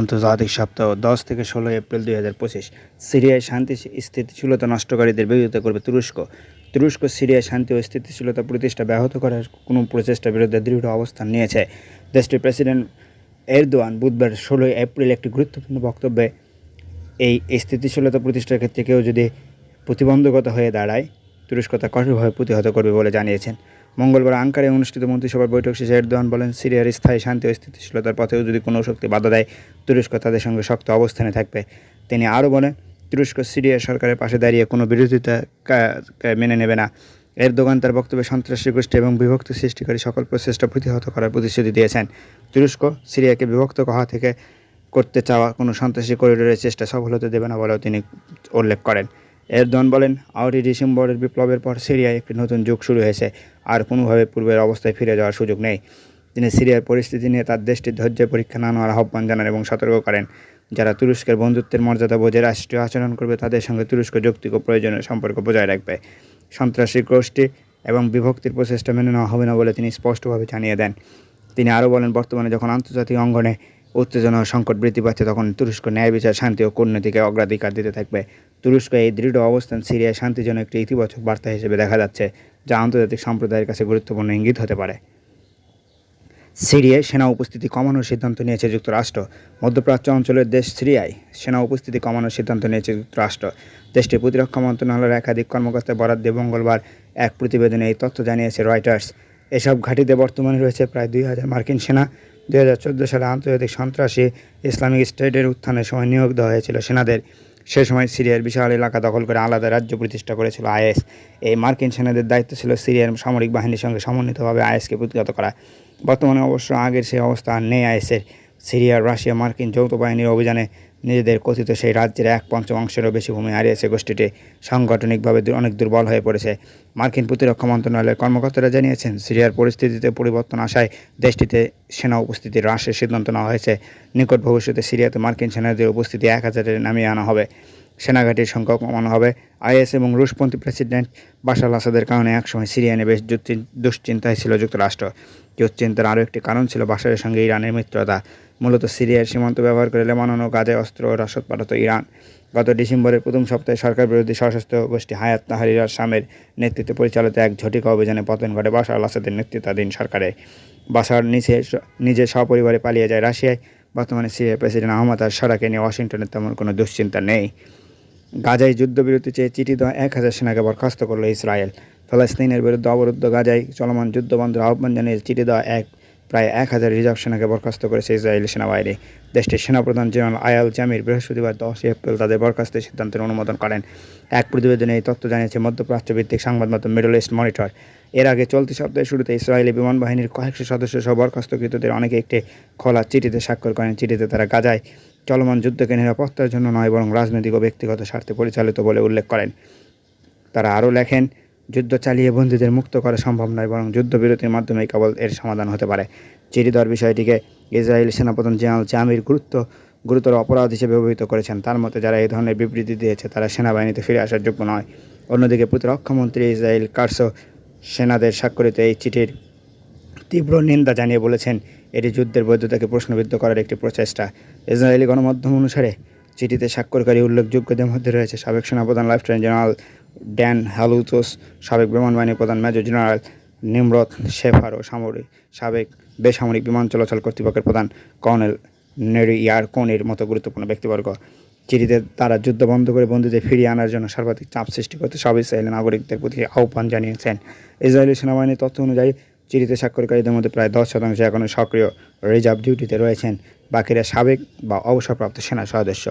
আন্তর্জাতিক সপ্তাহ দশ থেকে ষোলো এপ্রিল দুই হাজার পঁচিশ। সিরিয়ায় শান্তি স্থিতিশীলতা নষ্টকারীদের বিরোধিতা করবে তুরস্ক। তুরস্ক সিরিয়ায় শান্তি ও স্থিতিশীলতা প্রতিষ্ঠা ব্যাহত করার কোনো প্রচেষ্টার বিরুদ্ধে দৃঢ় অবস্থান নিয়েছে। দেশটির প্রেসিডেন্ট এরদোয়ান বুধবার ষোলোই এপ্রিল একটি গুরুত্বপূর্ণ বক্তব্যে এই স্থিতিশীলতা প্রতিষ্ঠার ক্ষেত্রে কেউ যদি প্রতিবন্ধকতা হয়ে দাঁড়ায়, তুরস্ক তা কঠোরভাবে প্রতিহত করবে বলে জানিয়েছেন। মঙ্গলবার আঙ্কারে অনুষ্ঠিত মন্ত্রিসভার বৈঠক শেষে এরদোয়ান বলেন, সিরিয়ার স্থায়ী শান্তি ও স্থিতিশীলতার পথেও যদি কোনো শক্তি বাধা দেয়, তুরস্ক তাদের সঙ্গে শক্ত অবস্থানে থাকবে। তিনি আরও বলেন, তুরস্ক সিরিয়া সরকারের পাশে দাঁড়িয়ে কোনো বিরোধিতা মেনে নেবে না। এর এরদোগান তার বক্তব্যে সন্ত্রাসী গোষ্ঠী এবং বিভক্ত সৃষ্টিকারী সকল প্রচেষ্টা প্রতিহত করার প্রতিশ্রুতি দিয়েছেন। তুরস্ক সিরিয়াকে বিভক্ত হওয়া থেকে করতে চাওয়া কোনো সন্ত্রাসী করিডোরের চেষ্টা সফল হতে দেবে না বলেও তিনি উল্লেখ করেন। এরদোয়ান বলেন আউটি ডিসেম্বরের বিপ্লবের পর সিরিয়ায় একটি নতুন যুগ শুরু হয়েছে, আর কোনোভাবে পূর্বের অবস্থায় ফিরে যাওয়ার সুযোগ নেই। তিনি সিরিয়ার পরিস্থিতি নিয়ে তার দেশটির ধৈর্যের পরীক্ষা না নেওয়ার আহ্বান জানান এবং সতর্ক করেন। যারা তুরস্কের বন্ধুত্বের মর্যাদা বোঝে রাষ্ট্রীয় আচরণ করবে, তাদের সঙ্গে তুরস্ক যৌক্তিক প্রয়োজনীয় সম্পর্ক বজায় রাখবে। সন্ত্রাসী গোষ্ঠী এবং বিভক্তির প্রচেষ্টা মেনে নেওয়া হবে না বলে তিনি স্পষ্টভাবে জানিয়ে দেন। তিনি আরও বলেন, বর্তমানে যখন আন্তর্জাতিক অঙ্গনে উত্তেজনা ও সংকট বৃদ্ধি পাচ্ছে তখন তুরস্ক ন্যায় বিচার, শান্তি ও কূটনীতিকে অগ্রাধিকার দিতে থাকবে। তুরস্ক এই দৃঢ় অবস্থান সিরিয়ায় শান্তির জন্য একটি ইতিবাচক বার্তা হিসেবে দেখা যাচ্ছে, যা আন্তর্জাতিক সম্প্রদায়ের কাছে গুরুত্বপূর্ণ ইঙ্গিত হতে পারে। সিরিয়ায় সেনা উপস্থিতি কমানোর সিদ্ধান্ত নিয়েছে যুক্তরাষ্ট্র। মধ্যপ্রাচ্য অঞ্চলের দেশ সিরিয়ায় সেনা উপস্থিতি কমানোর সিদ্ধান্ত নিয়েছে যুক্তরাষ্ট্র। দেশটির প্রতিরক্ষা মন্ত্রণালয়ের একাধিক কর্মকর্তা বরাদ দিয়ে মঙ্গলবার এক প্রতিবেদনে এই তথ্য জানিয়েছে রয়টার্স। এসব ঘাঁটিতে বর্তমানে রয়েছে প্রায় দুই হাজার মার্কিন সেনা। দুই হাজার চোদ্দ সালে আন্তর্জাতিক সন্ত্রাসী ইসলামিক স্টেটের উত্থানের সময় নিয়োগ দেওয়া হয়েছিল সেনাদের। সে সময় সিরিয়ার বিশাল এলাকা দখল করে আলাদা রাজ্য প্রতিষ্ঠা করেছিল আইএস। এই মার্কিন সেনাদের দায়িত্ব ছিল সিরিয়ার সামরিক বাহিনীর সঙ্গে সমন্বিতভাবে আইএসকে প্রতিগত করা। বর্তমানে অবশ্য আগের সেই অবস্থা নেই আইএসের। সিরিয়া, রাশিয়া, মার্কিন যৌথ বাহিনীর অভিযানে নিজেদের কথিত সেই রাজ্যের এক পঞ্চমাংশেরও বেশি ভূমি হারিয়েছে গোষ্ঠীটি। সাংগঠনিকভাবে অনেক দুর্বল হয়ে পড়েছে। মার্কিন প্রতিরক্ষা মন্ত্রণালয়ের কর্মকর্তারা জানিয়েছেন, সিরিয়ার পরিস্থিতিতে পরিবর্তন আসায় দেশটিতে সেনা উপস্থিতি হ্রাসের সিদ্ধান্ত নেওয়া হয়েছে। নিকট ভবিষ্যতে সিরিয়াতে মার্কিন সেনাদের উপস্থিতি এক হাজারে নামিয়ে আনা হবে। সেনাঘাটির সংখ্যা কমানো হবে। আইএস এবং রুশপন্থী প্রেসিডেন্ট বাশার আসাদের কারণে একসময় সিরিয়া নিয়ে বেশ দুশ্চিন- দুশ্চিন্তায় ছিল যুক্তরাষ্ট্র। কেউ চিন্তার আরও একটি কারণ ছিল বাশারের সঙ্গে ইরানের মিত্রতা। মূলত সিরিয়ার সীমান্ত ব্যবহার করে লেবানন ও অস্ত্র ও রসদ পাঠাতো ইরান। গত ডিসেম্বরের প্রথম সপ্তাহে সরকার বিরোধী সশস্ত্র গোষ্ঠী হায়াত তাহারির শামের নেতৃত্বে পরিচালিত এক ঝটিকা অভিযানে পতন ঘটে বাশার আল আসাদের নেতৃত্বাধীন সরকারে। বাশার নিচে নিজের সপরিবারে পালিয়ে যায় রাশিয়ায়। বর্তমানে সিরিয়ার প্রেসিডেন্ট আহমদ আর সারাকে নিয়ে ওয়াশিংটনের তেমন কোনো দুশ্চিন্তা নেই। গাজায় যুদ্ধবিরতি চেয়ে চিঠি দেওয়া এক হাজার সেনাকে বরখাস্ত করল ইসরায়েল। ফলস্তিনের বিরুদ্ধে অবরুদ্ধ গাজায় চলমান যুদ্ধ বন্ধের আহ্বান জানিয়ে চিঠি দেওয়া এক, প্রায় এক হাজার রিজার্ভ সেনাকে বরখাস্ত করেছে ইসরায়েলি সেনাবাহিনী। দেশটির সেনাপ্রধান জেনারেল আয়াল জামির বৃহস্পতিবার দশই এপ্রিল তাদের বরখাস্তের সিদ্ধান্তের অনুমোদন করেন। এক প্রতিবেদনে এই তথ্য জানিয়েছে মধ্যপ্রাচ্য ভিত্তিক সংবাদ মাধ্যম মিডল ইস্ট মনিটর। এর আগে চলতি সপ্তাহের শুরুতে ইসরায়েলি বিমান বাহিনীর কয়েকশো সদস্য সহ বরখাস্তকৃতদের অনেকে একটি খোলা চিঠিতে স্বাক্ষর করেন। চিঠিতে তারা গাজায় চলমান যুদ্ধকে নিরাপত্তার জন্য নয়, বরং রাজনৈতিক ও ব্যক্তিগত স্বার্থে পরিচালিত বলে উল্লেখ করেন। তারা আরও লেখেন, যুদ্ধ চালিয়ে বন্দীদের মুক্ত করা সম্ভব নয়, বরং যুদ্ধবিরতির মাধ্যমেই কেবল এর সমাধান হতে পারে। চিঠি দেওয়ার বিষয়টিকে ইসরায়েলি সেনাপ্রধান জেনারেল জামির গুরুত্ব, গুরুতর অপরাধ হিসেবে অভিহিত করেছেন। তার মতে, যারা এই ধরনের বিবৃতি দিয়েছে, তারা সেনাবাহিনীতে ফিরে আসার যোগ্য নয়। অন্যদিকে প্রতিরক্ষামন্ত্রী ইসরায়েল কার্সো সেনাদের স্বাক্ষরিত এই চিঠির তীব্র নিন্দা জানিয়ে বলেছেন এটি যুদ্ধের বৈধতাকে প্রশ্নবিদ্ধ করার একটি প্রচেষ্টা। ইসরায়েলি গণমাধ্যম অনুসারে, চিঠিতে স্বাক্ষরকারী উল্লেখযোগ্যদের মধ্যে রয়েছে সাবেক সেনাপ্রধান লেফটেন্যান্ট জেনারেল ড্যান হ্যালুতোস সাবেক বিমান বাহিনী প্রধান মেজর জেনারেল নিমরত শেফার ও সামরিক, সাবেক বেসামরিক বিমান চলাচল কর্তৃপক্ষের প্রধান কর্নেল নেরি ইয়ারকোনির মতো গুরুত্বপূর্ণ ব্যক্তিবর্গ। চিঠিতে তারা যুদ্ধ বন্ধ করে বন্দীদের ফিরিয়ে আনার জন্য সর্বাধিক চাপ সৃষ্টি করতে সব ইসরায়েলি নাগরিকদের প্রতি আহ্বান জানিয়েছেন। ইসরায়েলি সেনাবাহিনীর তথ্য অনুযায়ী চিঠিতে স্বাক্ষরকারীদের মধ্যে প্রায় দশ শতাংশ এখনও সক্রিয় রিজার্ভ ডিউটিতে রয়েছেন বাকিরা সাবেক বা অবসরপ্রাপ্ত সেনা সদস্য।